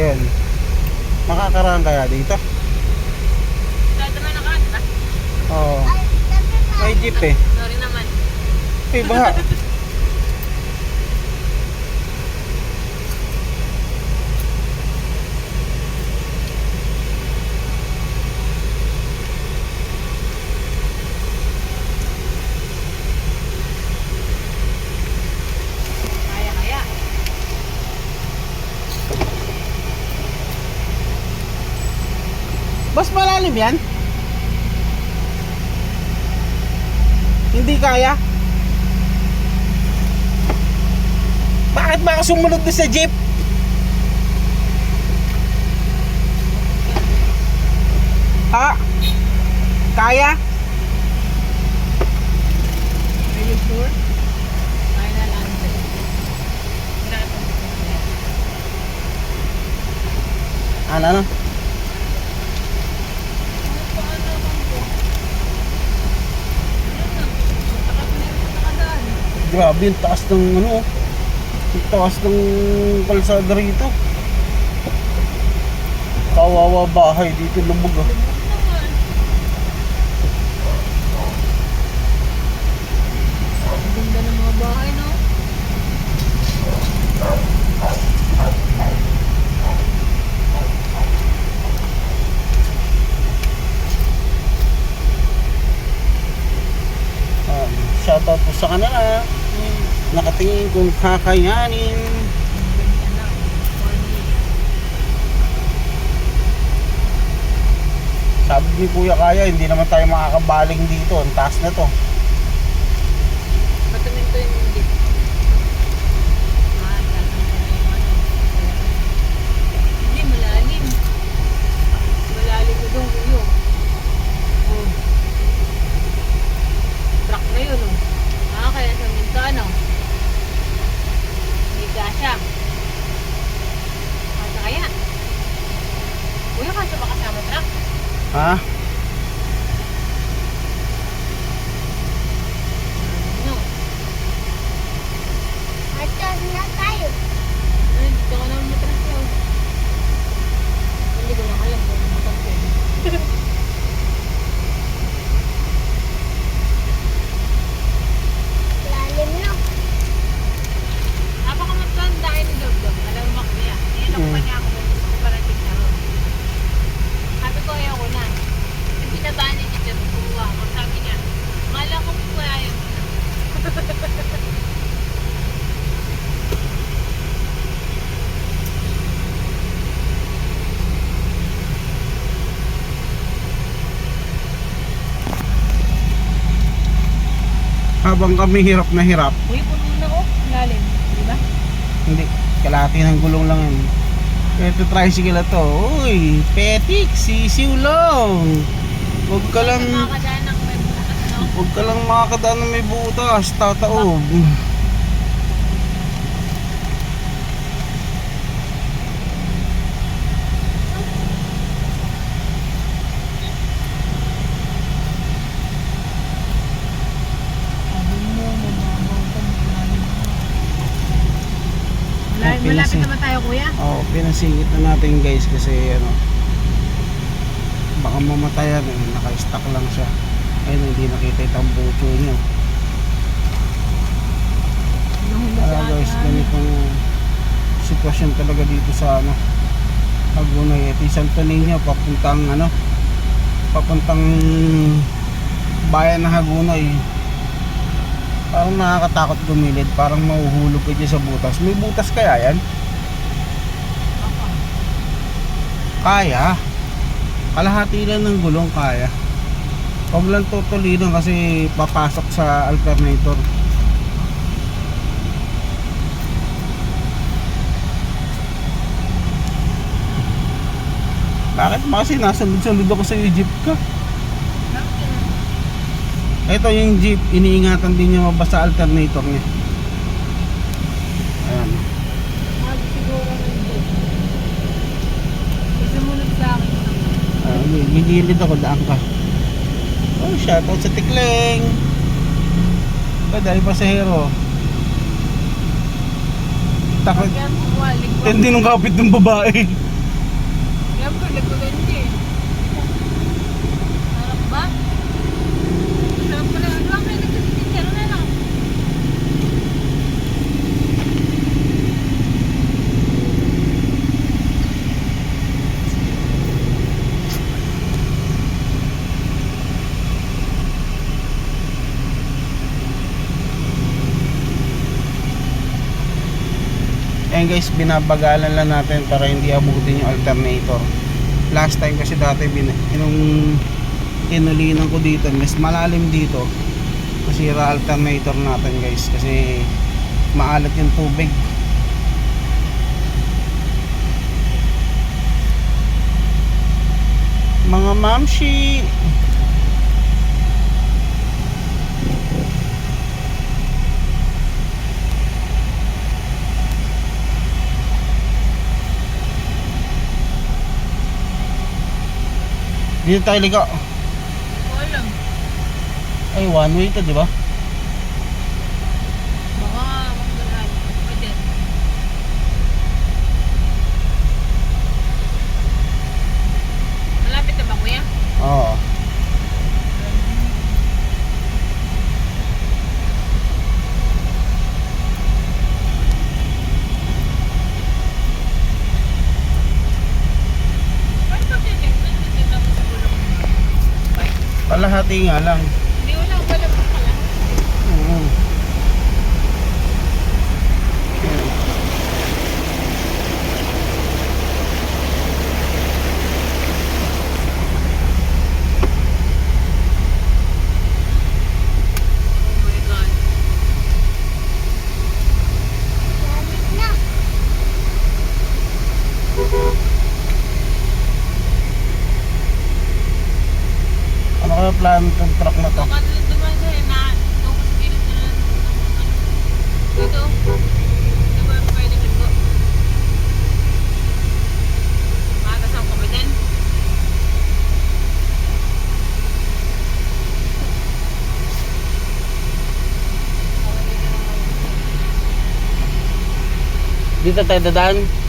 Ayan. Makakaraan kaya dito? Kahit naman nakanta. Oo. May jeep eh. Sorry naman. Eh, baha. Kaya, kaya. Mas malalim yan? Hindi kaya? Bakit ba ako sumunod doon sa jeep? Ha? Kaya? Are you sure? Final answer. Ano ano? Grabe yung taas ng ano Yung taas ng kalsada rito. Kawawa bahay dito lubog ah. Ang ganda ng mga bahay, no? um, Shoutout po sa kanila Nakatingin kung kakayanin. Sabi ni Kuya Kaya hindi naman tayo makakabaling dito Ang taas na to Ha? Habang kami hirap na hirap Uy, puno na oh. Lalim. Di ba? Hindi, kalahati ng gulong lang yun Ito tricycle na to Uy, petik, sisiw lang Huwag ka lang? Huwag ka lang makakadaan ng may butas, tataob. Sabi mo, mababaw ka, malalim ka. Malapit, nasi- naman tayo, kuya. Oo, pinasingit na natin guys kasi ano, baka mamatayan, eh, naka-stuck lang siya. Ayun, hindi nakita yung tambucho niya. Kaya guys, ganitong sitwasyon talaga dito sa ano, Hagunay. Ito yung Santo Niño, papuntang ano, papuntang bayan ng Hagunay. Parang nakakatakot gumilid, parang mahuhulog ka dyan sa butas. May butas kaya yan? Kaya. Kalahati lang ng gulong kaya. Huwag lang tutulinan kasi papasok sa alternator. Bakit ba kasi nasunod-sunod ako sa jeep ka? Ito yung jeep, iniingatan din niya mabasa alternator niya. Ayan. Hindi. Akin. Uh, gigilid ako, daan ka. Oh, shoutout sa Tikleng. Oh, dahil pasahero. Takot. Ko. Tindi nung kapit ng babae. Siyempre, lagpugan niya eh. Sarap ba? Sarap pala. Ano ang kayo nagkasisinjero na lang? Ayan guys, binabagalan lang natin para hindi abutin yung alternator. Last time kasi dati, bin, nung inulinan ko dito, mas malalim dito. Masira alternator natin guys kasi maalat yung tubig. Mga mamshi! Dito tayo ligo. Ay, one way to, di ba? Baka magdalahan. Pwede. Malapit na ba kuya? Oo. Paano pag titignan? Titignan mo sa gulong. Kalahati nga lang. Plano itong truck na to? Dito. Di ba pwede ko? Matasang ko ba din? Dito tayo dadaan.